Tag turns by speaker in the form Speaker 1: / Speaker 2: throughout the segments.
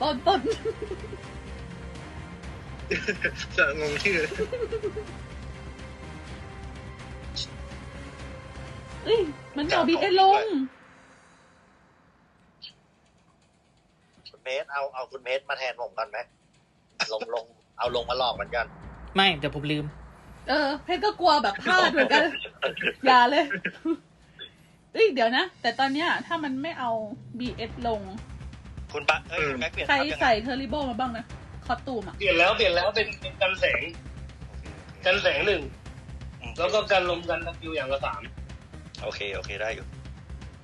Speaker 1: ต้นต้น
Speaker 2: จะงงชื่อ
Speaker 1: เอ้ยมันเอาบีเอลง
Speaker 3: คุณเพชรเอาเอาคุณเพชรมาแทนผมกันไหมลงลงเอาลงมาหลอกเหมือนกัน
Speaker 4: ไม่เดี๋ยวผมลืม
Speaker 1: เออเพชรก็กลัวแบบพลาดเหมือนกันอย่าเลยเอ้ยเดี๋ยวนะ แต่ตอนเนี้ยถ้ามันไม่เอา BS ลง
Speaker 3: คุณปะเอ้ยคุณแม็กเปลี่ยน
Speaker 1: ใคร
Speaker 3: ทับยังไง
Speaker 1: ใส่เทอร์ริโบมาบ้างนะ คอสตูมอะ
Speaker 5: เปลี่ยนแล้วเปลี่ยนแล้วเป็นเป็นกันแสง กันแสงหนึ่ง
Speaker 3: อืม
Speaker 5: แล้วก็กันลมกันตะคิวอย่างละสาม
Speaker 3: โอเค โอเคได้อยู่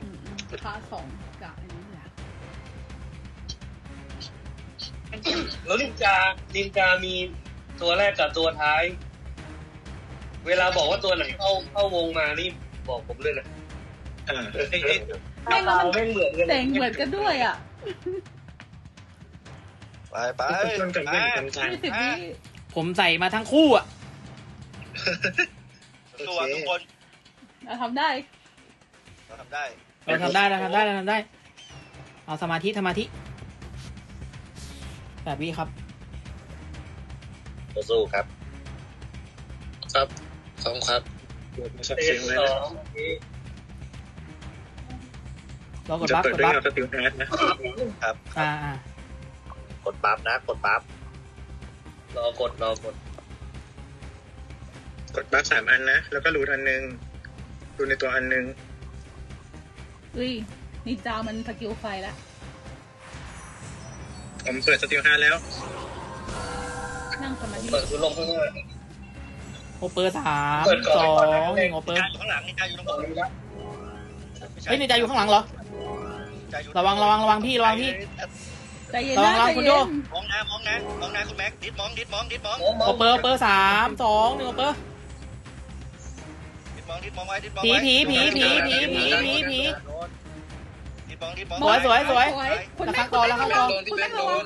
Speaker 1: อืมอืมพาสองกับอันนี้แหละ
Speaker 5: แล้วนินจานินจามีตัวแรกกับตัวท้าย เวลาบอกว่าตัวไหนเข้าเข้าวงมานี่บอกผมเลยนะ
Speaker 2: อ่า
Speaker 3: เอ้ยเอ้ย
Speaker 1: แม่งแล้วมัน
Speaker 5: ไม่เหมือนกัน
Speaker 1: แต่งเหมือนกันด้วยอะ
Speaker 3: ไปไป
Speaker 2: ต้นกันเล่นกันกลาง
Speaker 1: ยี่สิบวิ
Speaker 4: ผมใส่มาทั้งคู่อะ
Speaker 3: ตัวทุกคน
Speaker 1: เราทำได้
Speaker 3: เราทำได้
Speaker 4: เราทำได้เราทำได้เราทำได้ เอาสมาธิสมาธิแบบวิครับ
Speaker 3: สู้ครับ
Speaker 2: ครับสองครับเกิดมาสัก
Speaker 5: เสี
Speaker 2: ยงเลยนะ
Speaker 4: รากด
Speaker 2: จะ
Speaker 4: บัฟ
Speaker 2: เปิด
Speaker 4: กด
Speaker 2: ด้วย
Speaker 4: บัฟ
Speaker 2: เงาสติลแอดนะ
Speaker 3: ครับ
Speaker 4: อ่าอ่าก
Speaker 3: ดปั๊บนะกดปั๊บ
Speaker 5: รอกดรอกด
Speaker 2: กดบัฟสามอันนะ แล้วก็รูดอันหนึงรูดในตัวอันหนึง
Speaker 1: เฮ้ยนินจามันสกิลไฟแล้ว
Speaker 2: ผมเปิดสติลห้าแล้ว
Speaker 1: นั่งสมาธิ
Speaker 5: เปิดคือลมข้างหน้า
Speaker 4: โอเปอร์สาม
Speaker 5: เปิดก่อน
Speaker 4: สอ
Speaker 5: เปิดก่อน
Speaker 4: งหนึ่งโอเปอร์
Speaker 3: นินจาอยู่ข้างหลังนินจาอยู่ตรง
Speaker 5: ต
Speaker 3: บ
Speaker 5: อน
Speaker 3: น
Speaker 5: นี้ละ
Speaker 4: เฮ้ยนี่ใจอยู่ข้างหลังเหรอ
Speaker 3: นินจาอยู่
Speaker 4: ระวังระวังระวังพี่ระวังพี่
Speaker 1: ใจเย็น
Speaker 4: ระวั
Speaker 1: นะ
Speaker 4: งระวั
Speaker 1: ใจ
Speaker 4: งคุณ
Speaker 1: เย็
Speaker 4: โจ้
Speaker 1: น
Speaker 3: มองนะมองนะมองนะคุณแม็กดิดมองดิดมองดิดมอง
Speaker 5: มองมอง
Speaker 4: โอเปอร์โอเปอร์สามสองหนึ่งโอเปอร์
Speaker 3: ดิดมองดิดมองไว้ดิดมอง
Speaker 4: ผี
Speaker 3: ไว้
Speaker 4: ผีผีผีผีผีผีผี
Speaker 3: ดิดมองดิดมอง
Speaker 4: สวยสวยสวย
Speaker 1: คุณ
Speaker 4: ระ
Speaker 1: แม่
Speaker 4: ฆังก่อนระฆังก่อน
Speaker 1: คุณแม่ระวัง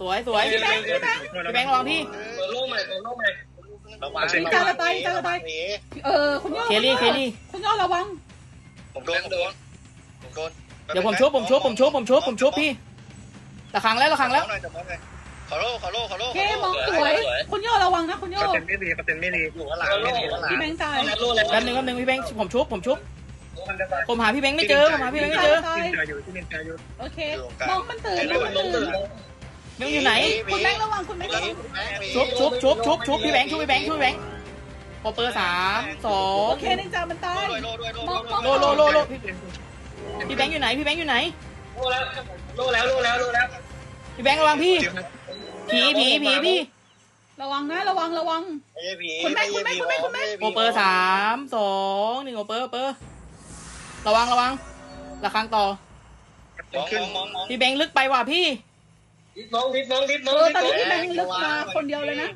Speaker 4: สวยสวยพี่แบงค์พี่แบงค์ระวังพี่
Speaker 5: เปิดโล่ใหม่เปิดโล่ใหม่
Speaker 3: ระวัง
Speaker 1: นินจาระตายนินจาระตายเออคุณย่อ
Speaker 4: เคลลี่เคลลี่
Speaker 1: คุณย่อระวัง
Speaker 3: ผมโดนผมโดนผมโดน
Speaker 4: เดี๋ยวผมชุบผมชุบผมชุบผมชุบผมชุบพี่ระฆังแล้วระฆังแล้ว
Speaker 3: ขอโลขอโลขอโล
Speaker 1: เคมองสวย คุณย่อระวังนะคุณย่อ
Speaker 2: เขาเป็นไม่รีเขาเป็นไม่รี
Speaker 3: อยู่ข้างหลังไม่ดีข้างหลัง
Speaker 1: พี่แบงค์ตาย
Speaker 5: โล่แล้ว
Speaker 4: แป๊บนึงแป๊บนึงพี่แบงค์ผมชุบผมชุบ
Speaker 5: มันจะตาย
Speaker 4: ผมหาพี่แบงค์ไม่เจอผมหาพี่แบงค์ไม่เจอ
Speaker 1: ตาย
Speaker 2: นินจาอยู่ที่นินจาอยู่
Speaker 1: โอเคมองมันตื่น
Speaker 5: ล้
Speaker 1: ม
Speaker 5: ม
Speaker 1: องมัน
Speaker 5: ล้ม
Speaker 1: ตื่
Speaker 5: ตื่
Speaker 1: น
Speaker 5: น
Speaker 4: แบงค์อยู่ไหน
Speaker 1: คุณแบงค์ระวังคุณแบงค์ระวัง
Speaker 4: ชุบชุบชุบชุบชุบพี่แบงค์ชุบพี่แบงค์ชุบพี่แบงค์โอเปอร์สามสอง
Speaker 1: โอเคนินจามันตาย
Speaker 3: โลด้วยโลด้วย
Speaker 1: มองมอง
Speaker 4: โลโลโลโล พี่พี่แบงค์อยู่ไหน พี่แบงค์อยู่ไหน
Speaker 5: โล่แล้วโล่แล้วโล่แล้วโล่แล้ว
Speaker 4: พี่แบงค์ระวังพี่ ผีผีผีพี่
Speaker 1: ระวังนะระวังระวังโโอ
Speaker 4: เปอร์สามสองหนึ่งโอเปอร์โอเปอร์ ระวังระวังระฆังต่อ
Speaker 3: มองมองมอง
Speaker 4: พี่แบงค์ลึกไปว่ะพี่
Speaker 5: ดิดน้องดิดน้องดิดน้
Speaker 1: เอ
Speaker 5: อง
Speaker 1: อ
Speaker 5: ดิด
Speaker 1: ตอน
Speaker 5: น้อง
Speaker 1: นี้พี่แบงค์ลึกมาคนเดียวเลยนะ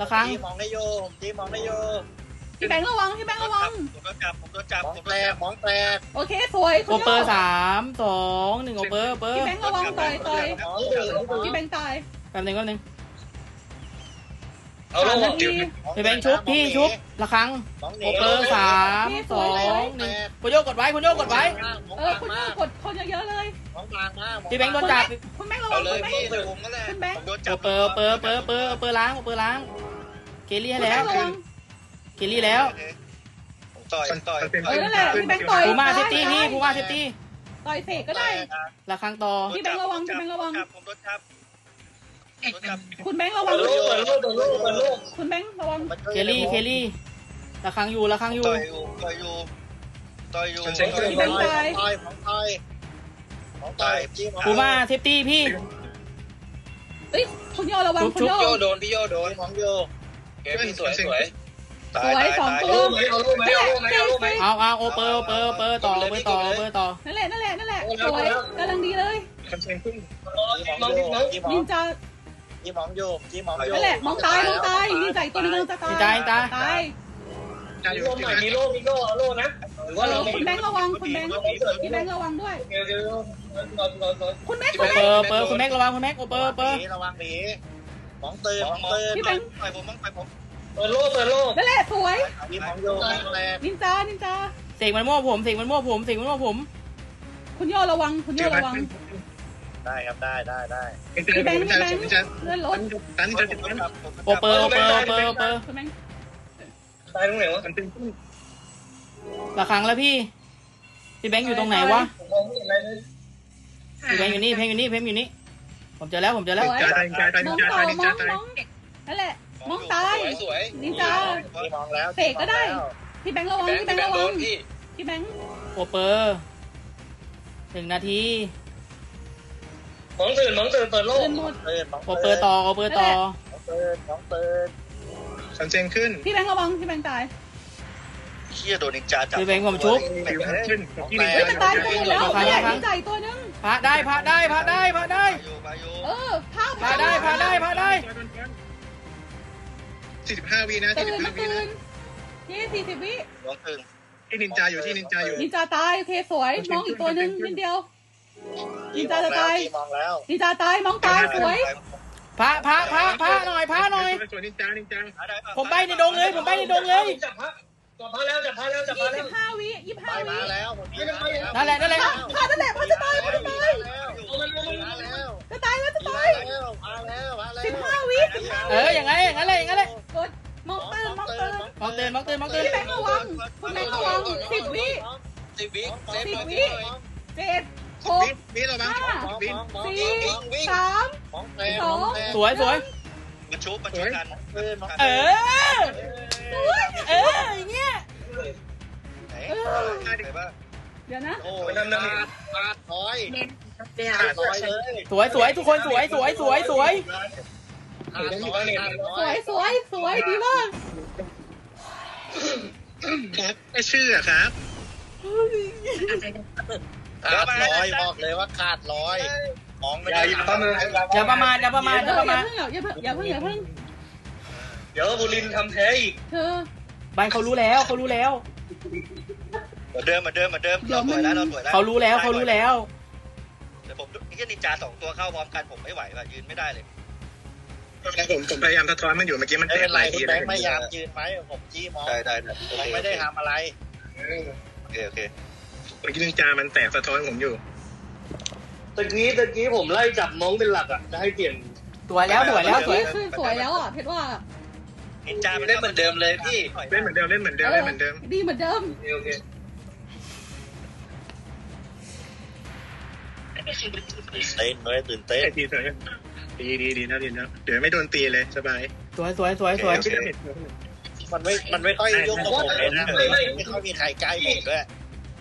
Speaker 4: ระฆัง
Speaker 3: มองได้โยจีมองได้โย
Speaker 1: พี่แบงค์ระวังพี่แบงค์ระวัง
Speaker 3: ผมโดนจับผมโดนจับผมแตกมองแตก
Speaker 1: โอเคสวย
Speaker 4: โอเปอร์สามสองหนึ่งโอเปอร์โอเปอร์
Speaker 1: พี่แบงค์ระวังต่อยต่อยพี่แบงค์ตาย
Speaker 4: แป๊บนึงแป๊บนึง
Speaker 5: เอาโล่
Speaker 1: สามนาที
Speaker 4: พี่แบงค์ชุบพี่ชุบระฆังโอเปอร์สามสองหนึ่งคุณโยกดไว้คุณโยกดไว้
Speaker 1: เออคุณย่อกดคนเยอะๆเลย
Speaker 3: มองกลางมาก
Speaker 4: พี่แบงค์โดนจับ
Speaker 1: คุณแบงค์ระ
Speaker 3: เอา
Speaker 1: วัง
Speaker 3: เล
Speaker 1: คุ
Speaker 3: ย
Speaker 1: ณแบง
Speaker 3: พี่
Speaker 1: ค์
Speaker 3: ใส่ผมนั่นแหละโดน
Speaker 4: โอ
Speaker 3: จับ
Speaker 4: เปอร์โอเปอร์โอเปอร์โอเปอร์โอเปอร์ล้างโอเปอร์ล้างเคลลี่ให้
Speaker 1: คุณแบ
Speaker 4: แล้
Speaker 1: ง
Speaker 4: ว
Speaker 1: ค์ระวัง
Speaker 4: เคลลี่แล้ว
Speaker 3: ต่อยต่อย
Speaker 1: เออนั่นแหละพี่แบงค์ต่อย
Speaker 4: พูมาเซฟตี้พี่พูม่าเซฟตี้
Speaker 1: ต่อยเสกก็ได้
Speaker 4: ระฆังต่อ
Speaker 3: ผมโดนจับ
Speaker 1: คุณแบงค์ระวัง
Speaker 5: ดโล่เปิดโล่เปิดโล่เปิดโล่
Speaker 1: คุณแบงค์ระวัง
Speaker 4: เคลลี่เคลลี่ระฆังอยู่ระฆังอยู่
Speaker 3: ต่อยอยู่ต่อยอยู่ต่อยอยู่ของต่อยของต่อยจี้
Speaker 4: พูม่าเซฟตี้พี่
Speaker 1: เอ้ยคุณโยระวังคุณ
Speaker 3: โยโดนพี่โยโดนของโยเกมสวยสวย
Speaker 5: เอาโล่ไหมเอาโล่ไหมเอาโล่ไหมเอาโล่ไหม
Speaker 4: เอาเอาโอเปอร์โอเปอร์โอเปอร์ต่อโอเปอร์ต่อโอเปอร์ต่อ
Speaker 1: นั่นแหละนั่นแหละนั่นแหละสวยกำลังดีเลย
Speaker 2: คอนเซนขึ้น
Speaker 5: น้องดิดน้อง
Speaker 3: จี้มอ
Speaker 1: นิ
Speaker 3: ง
Speaker 1: นจา
Speaker 3: จี้มองโยจี้มองโย
Speaker 1: นั่นแหละ มองตายมองตายนินจาอีกตัวหนึงกำลังจะตาย
Speaker 4: นินจานินจา
Speaker 1: ตาย
Speaker 2: จาอ
Speaker 5: มี
Speaker 2: ยู่
Speaker 5: โล่ใหม่มีโล่มีโล่เอาโล่นะหรือ
Speaker 1: เอ
Speaker 5: ว่าเรา
Speaker 1: อคุณแบงค์ระวังคุณแบงค์พี่แบงค์ระวังด้วย
Speaker 5: เดี๋ยวเดี๋ยวรอรอรอ
Speaker 1: คุณแบงค์
Speaker 4: โอ
Speaker 1: คุณแบ
Speaker 4: เป
Speaker 1: ง
Speaker 4: อ
Speaker 1: ค์
Speaker 4: ร์โอเปอร์คุณแม็กระวังคุณแม็กโอเปอร์โอเปอร์
Speaker 3: ระวังหนีของเตือนของเตือนไปผมมั่งไปผม
Speaker 5: เปิดโล่เปิดโล่
Speaker 1: นั่นแหละสวย
Speaker 3: จี้มองโยแรง
Speaker 1: นินจานินจา
Speaker 4: เสกมันมั่วผมเสกมันมั่วผมเสกมันมั่วผม
Speaker 1: คุณย่อระวังคุณย่อระวัง
Speaker 3: ได้ครับได้ได้ได้
Speaker 1: พี่แบงค์พี่แบงค์เลื่อนรถ
Speaker 6: ตันจะติดตัน
Speaker 4: โอเปอร์โอเปอร์โอเปอร์โอเปอร์
Speaker 1: คุณแบงค์
Speaker 5: ตายตรงไหนวะ
Speaker 6: มันเป็น
Speaker 4: ละครั้งแล้วพี่พี่แบงค์อยู่ตรงไหนวะ
Speaker 5: ผมมองไม่เห็นอะไรเลย
Speaker 4: พี่แบงค์อยู่นี่เพลงอยู่นี่เพลงอยู่นี่ผมเจอแล้วผมเจอแล้ว
Speaker 6: จ่าตายจ่าตาย
Speaker 1: มอง
Speaker 6: จ่า
Speaker 1: ต่อ
Speaker 6: ตาย
Speaker 1: ม
Speaker 6: จ่า
Speaker 1: อง
Speaker 6: ตาย
Speaker 1: มองนั่นแหละ มองตาย
Speaker 2: สวย
Speaker 1: นินจา
Speaker 3: พี่มองแล้ว
Speaker 1: เตะก็ได้ พี่แบงค์ระวัง
Speaker 2: แบงค์
Speaker 1: พี่แบง
Speaker 2: แบ
Speaker 1: ค์
Speaker 2: ง
Speaker 1: ระ
Speaker 2: ค์โด
Speaker 1: วัง
Speaker 2: นพี่
Speaker 1: พี่แบงค์
Speaker 4: โอเปอร์หนึ่งนาที
Speaker 5: มองตื่นมองตื่นเปิดโลก
Speaker 1: เลื่อนหมด
Speaker 3: เตือนน้อง
Speaker 4: โอเปอร์ต่อโอเปอร์ต่อ
Speaker 3: น้องเตือนน้องเตือน
Speaker 6: สันเซงขึ้น
Speaker 1: พี่แบงค์ระวัง พี่แบงค์ตาย
Speaker 3: เชี่ยโดนนินจาจับ
Speaker 4: พี่แบงค์ผมชุบ
Speaker 6: ผิวขึ้นที่
Speaker 1: เฮ้ยมันตายตัวนึงแล้ว
Speaker 4: ระวัง
Speaker 1: ไม่ใหญ่
Speaker 4: ระวัง
Speaker 1: ใหญ่ตัวนึง
Speaker 4: พระได้พระได้พระได้พระได้
Speaker 3: อยู่มาอยู่
Speaker 1: เออพา
Speaker 4: พาได้พาได้พาได้
Speaker 6: สี่สิบห้าวินะสี่
Speaker 1: ตื่
Speaker 6: สิ
Speaker 1: น
Speaker 6: บห้า
Speaker 1: มา
Speaker 6: วิ
Speaker 1: ตื่
Speaker 6: นะ
Speaker 1: นยี่สี่สิบวิ
Speaker 3: น้องตื่น
Speaker 6: ที่นินจาอยู่ที่นินจาอยู่
Speaker 1: นินจาตายโอเคสวยมองอีกตัวนึงนิดเดียว นินจาจะตาย
Speaker 3: พี่มองแล้ว
Speaker 1: นินจาตายมองตายสวย
Speaker 4: พระพระพระพระหน่อยพระหน่อย
Speaker 6: สวยนินจานินจา
Speaker 4: ผมไปในดงเลย ผมไปในดงเลย
Speaker 5: จับพระ จับพระแล้วจับพระแล้วจับพ
Speaker 1: ยี่
Speaker 5: ระแล้
Speaker 1: สิ
Speaker 5: ว
Speaker 1: บห้าวิยี่สิบ
Speaker 3: ไป
Speaker 1: ห้าวิ
Speaker 3: มาแล้วผมพี่มาแล้ว
Speaker 4: นั่นแหละนั่นแหละ
Speaker 1: พานั่นแหละพาจะตายพาจะตาย
Speaker 5: เอามันเอามัน
Speaker 3: มาแล้ว
Speaker 1: จะตายแล้วจะ
Speaker 3: มา
Speaker 1: ตาย
Speaker 3: แล้วมาแล้วมาแล้ว
Speaker 1: สิบห้าวิสิบห้า
Speaker 4: เอออย่างนั้นอย่างนั้นเลยอย่างนั้นเลย
Speaker 1: กดมองตื่นมองตื่น
Speaker 4: มองเตือนมองเตือนมองเตือน
Speaker 1: พี่แบงค์ระวังคุณแบงค์ระวังสิบวิ
Speaker 2: สิบวิเซฟ
Speaker 1: สิบ
Speaker 2: หน่อย
Speaker 1: วิเจ็ดหก
Speaker 6: วิวิเราบ้าง
Speaker 1: ห้า
Speaker 6: วิ
Speaker 1: สี่สาม
Speaker 3: มองแทน
Speaker 1: สอง
Speaker 4: สวยสวย
Speaker 2: มันชุบมันชุบกัน
Speaker 3: เออ
Speaker 4: เออเอออย่างเงี้ย
Speaker 3: ไหน
Speaker 1: เออ
Speaker 3: ไหนบ้าง
Speaker 1: เดี๋ยวนะ
Speaker 3: โอ้ยขาดขาดน้อยขาดน้อยเลย
Speaker 4: สวยสวยทุกคนสวยสวยสวยสวย
Speaker 3: ขาดน้อย
Speaker 1: สวยสวยสวยดีมาก
Speaker 6: ครับไอชื่ออะครับ
Speaker 3: ขาดร้อยบอกเลยว่าขาดร้อยมองไม่
Speaker 5: อย่า
Speaker 3: ได้
Speaker 5: อย่าประมาท
Speaker 4: อย่าประมาทอย่าประมาทอย่าประมาท
Speaker 1: อย่าเพิ่งอย่าเพิ่งอย่าเพิ่ง
Speaker 5: เดี๋ยวบุรินทร์ทำแพ้อีก
Speaker 1: เธอ
Speaker 4: บานเขารู้แล้วเขารู้แล้ว
Speaker 2: เหมือนเดิมเหมือนเดิมเหมือนเดิม
Speaker 1: เดี๋ยว
Speaker 2: เราสวย
Speaker 1: มัน
Speaker 2: แล้วเราสวยแล้ว
Speaker 4: เขารู้แล้วเขารู้แล้ว
Speaker 2: แต่ผมนี่ก็นินจาสองตัวเข้าพร้อมกันผมไม่ไหวว่ะยืนไม่ได้เลย
Speaker 6: ผมผมพยายามสะท้อนมันอยู่เมื่อกี้มัน
Speaker 3: ไม่
Speaker 6: แต
Speaker 3: เป็
Speaker 6: ก
Speaker 3: น
Speaker 6: ห
Speaker 3: ไร
Speaker 6: ลาย
Speaker 3: คุ
Speaker 6: ที
Speaker 3: ณแบ
Speaker 6: แล้ว
Speaker 3: งค์พยายามยืนไหมผมจี้มอง
Speaker 2: ได้ได้ได้โอ
Speaker 3: ผม
Speaker 2: เค
Speaker 3: ไม่ได้ทำอะไร
Speaker 2: โอเคโอเค
Speaker 6: เมื่อกี้นินจามันแตกสะท้อนผมอยู่
Speaker 5: ตะกี้ตะกี้ผมไล่จับมองเป็นหลักอะจะให้เปลี่ยน
Speaker 4: สวยแล้วสวยแล้วสวย
Speaker 1: นี่คือสวยแล้วอะเพชรว่า
Speaker 2: นินจามันเล่นเหมือนเดิมเลยพี่
Speaker 6: เล่นเหมือนเดิมเล่นเหมือนเดิมเล่นเหมือนเดิม
Speaker 1: ดีเหมือนเดิม
Speaker 5: โอเคโอเค
Speaker 3: เต้นเลยตื่นเต้น
Speaker 6: ไอทีสวยดีดีดีนะดีนะเดี๋ยวไม่โดนตีเลยสบาย
Speaker 4: สวยสวยสวยสวย
Speaker 3: มันไม่มันไม่ค่อยยุ่งกับผมเลยนะไม่ค่อยมีใครใกล้ผมด้วย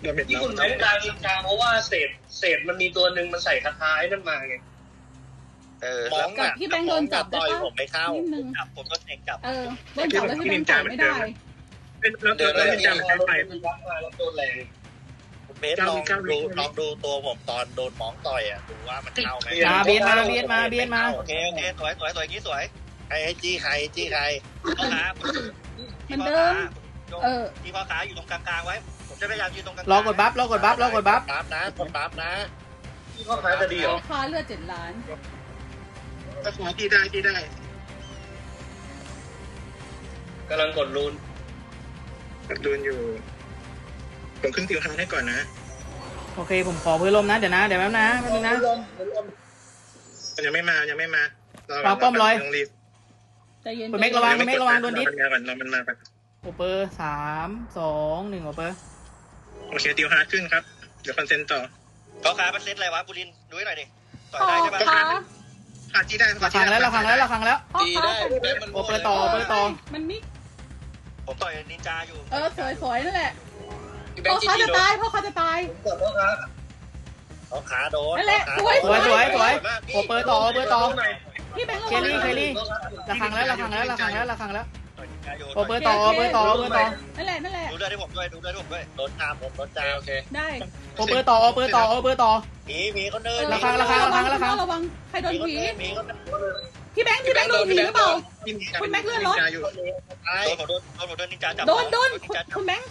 Speaker 6: เดี๋ยวเม็ด
Speaker 5: ที่
Speaker 6: เรา
Speaker 5: คุณแบงค์การินจาเพราะว่าเศษเศษมันมีตัวหนึ่งมันใส่คาถาไอ้นั่นมาไง
Speaker 2: เออ
Speaker 3: ม
Speaker 2: แล้
Speaker 3: อ
Speaker 2: ว
Speaker 3: งอะต่อยผมไม่เข้า
Speaker 1: นิดนึง
Speaker 2: จับผมก็เองจับ
Speaker 1: เออโดนจับแล้วที่แบงค์จับไม่ได้
Speaker 6: แล้วแล้วนินจามันใช้ไฟ
Speaker 5: มันรับมาแล้วตัวแรง
Speaker 3: คุณเบสลองดูลองดูตัวผมตอนโดนมองต่อยอะดูว่ามันเข้าไหม
Speaker 4: มาเบียนมาเบียนมาเบียนมา
Speaker 2: โอเคโอเคสวยสวยสวยอย่างนี้สวย
Speaker 3: ใครให้จี้ใครจี้ใคร
Speaker 2: พ่อค้า
Speaker 1: เหมือนเดิมเออ
Speaker 2: ที่พ่อค้าอยู่ตรงกลางๆไว้ผมจะพยายามยืนตรงกลางๆ
Speaker 4: รอกดบัฟรอกดบัฟรอกดบัฟ
Speaker 3: บัฟนะกดบัฟนะ
Speaker 5: ที่พ่อค้าจะดีเหรอ
Speaker 1: ราคาเลือดเจ็ดล้าน
Speaker 6: ก็ขอที่ได้ที่ได้
Speaker 5: กำลังกดรูน
Speaker 6: กับดูนอยู่ ผมขึ้นติวฮาร์ให้ก่อนนะ
Speaker 4: โอเค ผมขอเพื่อลมนะ เดี๋ยวนะ เดี๋ยวแป๊บนะแป๊บนึงนะ
Speaker 6: มันยังไม่มายังไม่มา
Speaker 4: ปาป้อมร้อย
Speaker 6: ต้องรีบ
Speaker 1: ใจเย็น
Speaker 4: คุณเมฆระวัง
Speaker 6: ยังไม่กดนะรอมันมาก่อนรอมันมาก่อน
Speaker 4: โอเปอร์สามสองหนึ่งโอเปอร์
Speaker 6: โอเคติวฮาร์ขึ้นครับ เดี๋ยวคอนเซนต์ต่อ
Speaker 2: พ่อค้ามันเซตอะไรวะบุรินทร์ดูให้หน่อยดิต่อย
Speaker 1: พ่อ
Speaker 2: ได้ใช่ปะ
Speaker 1: ค้า
Speaker 6: ขาดที่ได้
Speaker 4: ระคังแล้วระคังแล้วระคังแล้ว
Speaker 1: พ่อค้า
Speaker 4: โอเปอร์ต่อโอเปอร์ต่อ
Speaker 1: มันมิ
Speaker 2: ผมต่อยนินจาอยู่
Speaker 1: เออสวยสวยนั่นแหละพ่อค้าจะตายพ่อค้าจะตาย
Speaker 5: กดพ่อค้า
Speaker 3: เขาขาโดน
Speaker 1: นั่นแหละ
Speaker 3: ขา
Speaker 1: สวย
Speaker 4: สวยสวยสวยโอเปอร์ต่อโอเปอร์ต่อ
Speaker 1: พี่แบงค์ระ
Speaker 4: เค
Speaker 1: วัง
Speaker 4: ลลี่เคลลี่ระคังแล้วระคังแล้วระคังแล้วระคังแล้ว
Speaker 2: ต่อยนินจาอยู่
Speaker 4: โอเปอร์ต่อโอเปอร์ต่อโอเปอร์ต่อ
Speaker 1: นั่นแหละนั่นแหละ
Speaker 2: ดูด้วยให้ผมด้วยดูด้วยให้ผมด้วย
Speaker 3: โดนตามผมโดนตาม
Speaker 2: โอเค
Speaker 1: ได้
Speaker 4: โอเปอร์ต่อโอเปอร์ต่อโอเปอร์ต่อ
Speaker 3: ผีผีเขาเดิน
Speaker 4: ระฆังระฆัง
Speaker 1: ระวังระวังใครโดนผี
Speaker 3: ผีเขาเดิน
Speaker 1: พี่แบงค์พี่แบงค์โดนผีหรือเปล่าคุณแม็กเลื่อนรถ
Speaker 6: อยู่
Speaker 3: ตาย
Speaker 2: โดนผมโดนโดนผมโดนนินจาจับ
Speaker 1: โดนโดน
Speaker 2: นินจาจับ
Speaker 1: คุณแบงค์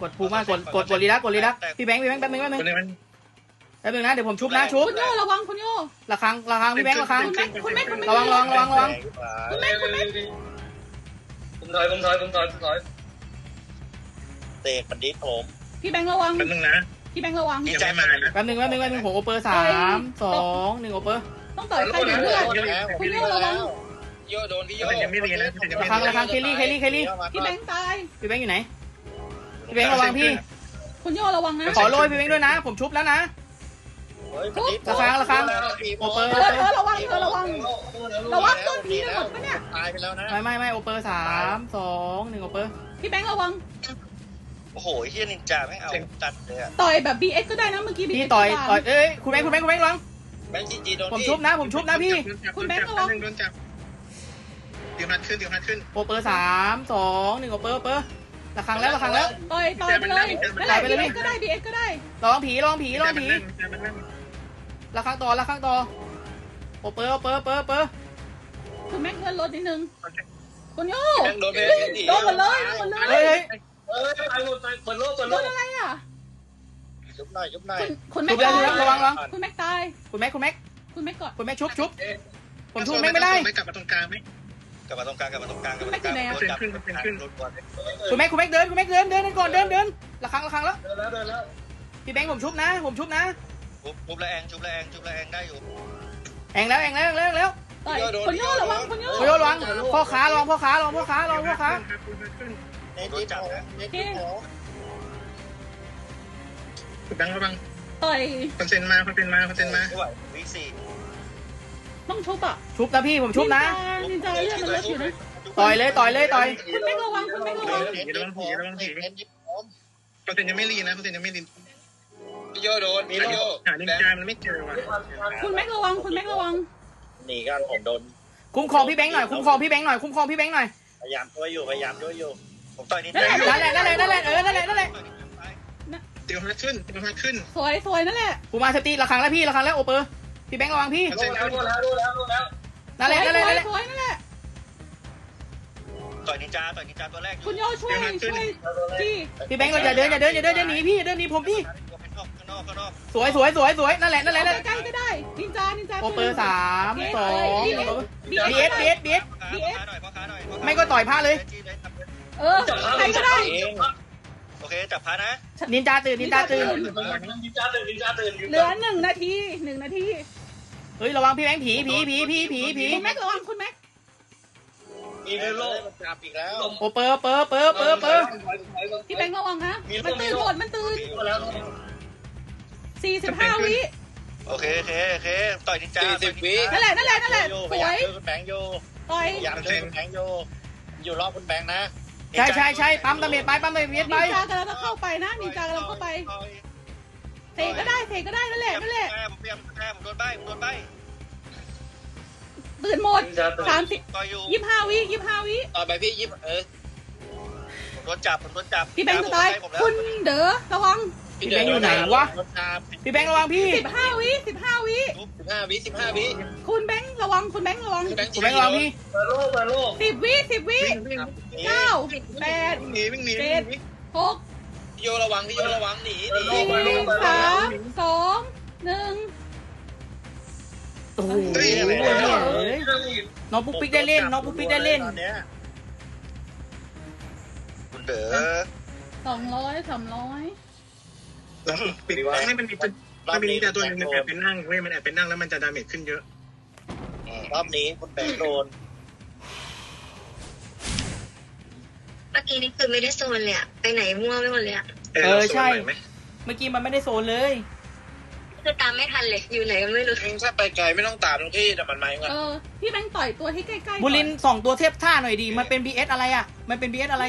Speaker 4: กดภูมากดกดกดลีลักกดลีลักพี่แบงค์พี่แบงค์แป๊บนึงแป๊บนึง
Speaker 6: คนนี้มัน
Speaker 4: แป๊บนึงนะเดี๋ยวผมชุบนะชุบ
Speaker 1: คุณโย่ระวังคุณโย่
Speaker 4: ระคังระคังพี่แบงค์ระคัง
Speaker 1: คุณแม็กคุณแม็กคุณแม็ก
Speaker 4: ระวังระวังระวังระวัง
Speaker 1: คุณแม็กคุณแม็ก
Speaker 5: ผมถอยผมถอยผมถอยผมถอย
Speaker 3: เตะมันดิสผม
Speaker 1: พี่แบงค์ระวัง
Speaker 6: แป๊บนึงนะ
Speaker 1: พี่แบงค์ระวัง
Speaker 2: ดี
Speaker 6: ยัง
Speaker 2: ใจ
Speaker 6: ไม่
Speaker 2: มา
Speaker 6: มานะ
Speaker 4: แป๊บนึงแป๊บนึงแป๊บนึงผมโอเปอร์สามสองหนึ่งโอเปอร์
Speaker 1: ต้องต่อยใครอยู่เลือดคุณโย่ระวัง
Speaker 5: โยโดนพี่โย
Speaker 6: แต่ยังไม่เรียนนะแต่ยัง
Speaker 4: ระ
Speaker 6: ไม่
Speaker 4: ครั้ง
Speaker 6: เรีย
Speaker 4: ระ
Speaker 6: น
Speaker 4: ครั้งเคลลี่เคลลี่เคลลี่
Speaker 1: พี่แบงค์ตาย
Speaker 4: พี่แบงค์อยู่ไหน พี่แบงค์ระวังพี่
Speaker 1: คุณโย่ระวังนะ
Speaker 4: ขอโรยพี่แบงค์ด้วยนะ ผมชุบแล้วนะ ระฆังระฆังโอเปอร์
Speaker 1: เออเออระวังเออระวังระวังต้นพีไปหมดปะเนี่ย
Speaker 3: ตายไปแล้วนะ
Speaker 4: ไม่ไม่ไม่โอเปอร์สามสองหนึ่งโอเปอร์
Speaker 1: พี่แบงค์ระวัง
Speaker 2: โอ้โหเฮียนินจาไม่เอาตัดเลยอะ
Speaker 1: ต่อยแบบ BX ก็ได้นะเมื่อกี้ BX
Speaker 4: พี่ต่อย
Speaker 1: ก็ตาม
Speaker 4: ต่อยเอ้ยคุณแบงค์คุณแบงค์คุณแบงค์ระวัง
Speaker 5: แบงค์จีจีโดน
Speaker 4: ผมชุบนะผมชุบนะพี่
Speaker 1: คุณแบงค์ระวัง
Speaker 6: โดนจับเดี๋ยวหัดขึ้นเดี๋ยวหัดขึ้น
Speaker 4: โอเปอร์สามสองหนึ่งโอเปอร์โอเปอร์ระครั้งแล้วระครั้งแล้ว
Speaker 1: ต่อยต่อยไปเลยนั่นแหละ
Speaker 4: ไปเลย
Speaker 1: BX ก็ได้ BX ก็ได้
Speaker 4: ลองผีลองผีลองผี
Speaker 6: แต่มันนั่ง
Speaker 4: ระครั้งต่อระครั้งต่อโอเปอร์โอเปอร์โอเปอร์โอเปอร์
Speaker 1: คุณแม็กเลื่อนรถนิดนึงคุณโย่
Speaker 5: แบงค์โดนไป
Speaker 1: โดนหมดเลยโดนหมดเล
Speaker 4: เฮ้ย
Speaker 1: ย
Speaker 4: เฮ้ย
Speaker 5: เออตายหมดตายเปิดโลกเปิด
Speaker 1: โด
Speaker 5: โลก
Speaker 1: นอะไรอะ
Speaker 3: ยุบหน่อยยุบหน่อย
Speaker 1: คุณคุณแม็
Speaker 4: ชุ
Speaker 1: ก
Speaker 4: บแล้ว
Speaker 1: ตา
Speaker 4: ชุบแล้ว
Speaker 1: ย
Speaker 4: ระวังระวัง
Speaker 1: คุณแม็กตาย
Speaker 4: คุณแม็กคุณแม็ก
Speaker 1: คุณแม็กก่อน
Speaker 4: คุณแม็กชุบชุบผมชุบแม็กไม่ได้
Speaker 6: ไม่กลับมาตรงกลางไหม
Speaker 2: กลับมาตรงกลางกลับมาตรงกลางกลับมาตรงกลางโดนจับโดนกวน
Speaker 4: คุณแม็กคุณแม็กเดินคุณแม็กเดินเดินเดินก่อนเดินเดินระครั้งระครั้งแล้ว
Speaker 5: เดินแล้วเดินแล้ว
Speaker 4: พี่แบงค์ผมชุบนะ ผมชุบนะ
Speaker 2: ชุบชุบละแองชุบละแองชุบละแองได้อยู่
Speaker 4: แองแล้วแองแล้วแองแล้วแองแล้ว
Speaker 1: ต่อยคุณโย่ระวังคุณโย่
Speaker 4: โอ้ยระวังพ่อค้าลองพ่อค้าลองพ่อค้าลองพ่อค้า
Speaker 3: เนติโผเนติโผ
Speaker 6: ดังระวัง
Speaker 1: ต่อย
Speaker 6: คอนเซนมาคอนเซนมาคอนเซนมา
Speaker 2: ไม่ไหววิสี่
Speaker 1: ต้องชุบอะ
Speaker 4: ชุบนะพี่ผมชุบนะ
Speaker 1: นินจานินจาเลือดมันเลิกอยู่นะ
Speaker 4: ต่อยเลยต่อยเลยต่อย
Speaker 1: คุณแม็กระวังคุณแม็กระวัง
Speaker 3: เนติโผเนติโผ
Speaker 6: คอนเซนยังไม่รีนะคอนเซนยังไม่รี
Speaker 5: พี่โยโดนพี่โย
Speaker 6: หาดินจามันไม่เจอว่ะ
Speaker 1: คุณแม็กระวังคุณแม็กระวัง
Speaker 3: หนีกันผมโดน
Speaker 4: คุ้มครองพี่แบงค์หน่อยคุ้มครองพี่แบงค์หน่อยคุ้มครองพี่แบงค์หน่อย
Speaker 3: พยายามช่วยอยู่พยายามช่วยอยู่
Speaker 2: ผมต่อยนิน
Speaker 1: นั่น
Speaker 2: จา
Speaker 1: แหละ
Speaker 4: นั่นแหละนั่นแหละนั่นแหละเออนั่นแหละนั่นแหละ
Speaker 6: เดี๋ยวหัดขึ้นเดี๋ยวหัดขึ้น
Speaker 1: สวยสวยนั่นแหละ
Speaker 4: กูมาสตีระครั้งแล้วพี่ระครั้งแล้วโอเปอร์พี่แบงค์ระวังพี่
Speaker 5: โดนแล้วโดนแล้วโดนแล้วโดนแล้ว
Speaker 4: นั่นแหละนั่นแหละนั่นแหละ
Speaker 1: สวยนั่นแหละ
Speaker 2: ต่อยนินจาต่อยนินจาตัวแรก
Speaker 1: คุณโย่ช่วยช่วยจี้
Speaker 4: พี่แบงค์เราอย่าเดินอย่าเดินอย่าเดินอย่าหนีพี่อย่าเดินหนีผมพี่
Speaker 2: ข้างน อกข้างนอก
Speaker 4: สวยสวยสวยสวยนั่นแหละนั่นแหละนั่นแหละ
Speaker 1: ใกล้ๆก็ได้นินจานินจา
Speaker 4: โอเปอร์สามสองบีเอสบีเอสบีเอส
Speaker 2: พ่อค้าหน่อยพ่อค้าหน่อย
Speaker 4: ไม่ก็ต่อยพระเลย
Speaker 1: เออใครก็ได้
Speaker 2: โอเคจับพระนะ
Speaker 4: นินจาตื่นนินจาตื่น
Speaker 5: นินจาตื่นนินจาตื่น
Speaker 1: เหลือหนึ่งนาทีหนึ่งนาที
Speaker 4: เฮ้ยระวังพี่แบงค์ผีผีผีผีผีผี
Speaker 1: คุณแม็กระวังคุณแม็ก
Speaker 5: มีในโลก
Speaker 3: จับอีกแล้ว
Speaker 4: โอเปอร์เปอร์เปอร์เปอร์เปอร์
Speaker 1: พี่แบงค์ระวังนะมันตื่นหมดมันตื่น
Speaker 5: แล้ว
Speaker 1: สี่สิบห้าวิ
Speaker 2: โอเคโอเคโอเคต่อยนินจา
Speaker 1: นั่นแหละนั่นแหละนั่นแหละ
Speaker 3: โย
Speaker 1: ส
Speaker 3: พยายาวม
Speaker 1: ย
Speaker 3: ช่วยคุณแบงค์โย
Speaker 1: ต่อย
Speaker 3: พยายามช่วยคุณแบงค์โยอยู่รอบคุณแบงค์นะ
Speaker 4: ใช่ใช่ใช่ปั๊มตะเมียไปปั๊มตะเมียไป
Speaker 1: นินจากำลังจะเข้าไปนะนินจากำลังเข้าไปเทก็ได้เทก็ได้นั่นแหละนั่นแหละ
Speaker 2: ผมพยายามแผมโดนใบผมโดนใบ
Speaker 1: ตื่นหมดสามสิบ
Speaker 2: ต่อยอยู่
Speaker 1: ยี่สิบห้าวิยี่สิบห้าวิ
Speaker 5: ต่อไปพี่ยิบเออ
Speaker 2: ผมโดนจับผมโดนจับ
Speaker 1: พี่แบงค์จะตายคุณเด๋อระวัง
Speaker 4: พี่แบงค์อยู่ไหนวะ
Speaker 3: รถจับ
Speaker 4: พี่แบงค์ระวังพี่
Speaker 1: สิบห้าวิสิบห้าวิ
Speaker 5: สิบห้าวิสิบห้าวิ
Speaker 1: คุณแบงค์ระวังคุณแบงค์ระวัง
Speaker 4: คุณแบงค์ระวังพี่
Speaker 5: เปิดโลกเปิดโลก
Speaker 1: สิบวิสิบวิ
Speaker 6: วิ่งวิ่ง
Speaker 1: เก้าแปด
Speaker 6: วิ่งหนีวิ่งหนีวิ่งหนี
Speaker 1: หก
Speaker 5: พี่โยระวังพี่โยระวังหนีหนี
Speaker 1: สี่สามสองหนึ่ง
Speaker 4: โอ้โหน้องปุ๊กปิ๊กได้เล่นน้องปุ๊กปิ๊กได้เล่น
Speaker 3: ตอนเนี้ย
Speaker 2: คุณเด๋อ
Speaker 1: สองร้อยสามร้อย
Speaker 6: แล้วปิดให้มันมีมันมีแต่ตัวนึงมันแอบเป็นนั่งเว้ยมันแอบเป็นนั่งแล้วมันจะดาเมจขึ้นเยอะ
Speaker 3: รอบนี้คุณแบงค์โดน
Speaker 7: เมื่อกี้นี่คือไม่ได้โซนเลยอะไปไหนมั่วไปหมดเลยอะ
Speaker 4: เออใช่ เมื่อกี้มันไม่ได้โซนเลย
Speaker 7: คือตามไม่ทันเลยอยู่ไหนก็ไม่รู้
Speaker 5: ถ้าไปไกลไม่ต้องตามตรงที่แต่มันมาเอง
Speaker 1: เออพี่แบงค์ต่อยตัวให้ใกล้ๆ
Speaker 4: บุรินสองตัวเทียบท่าหน่อยดี มันเป็น BS อะไรอะมันเป็น BS อะไร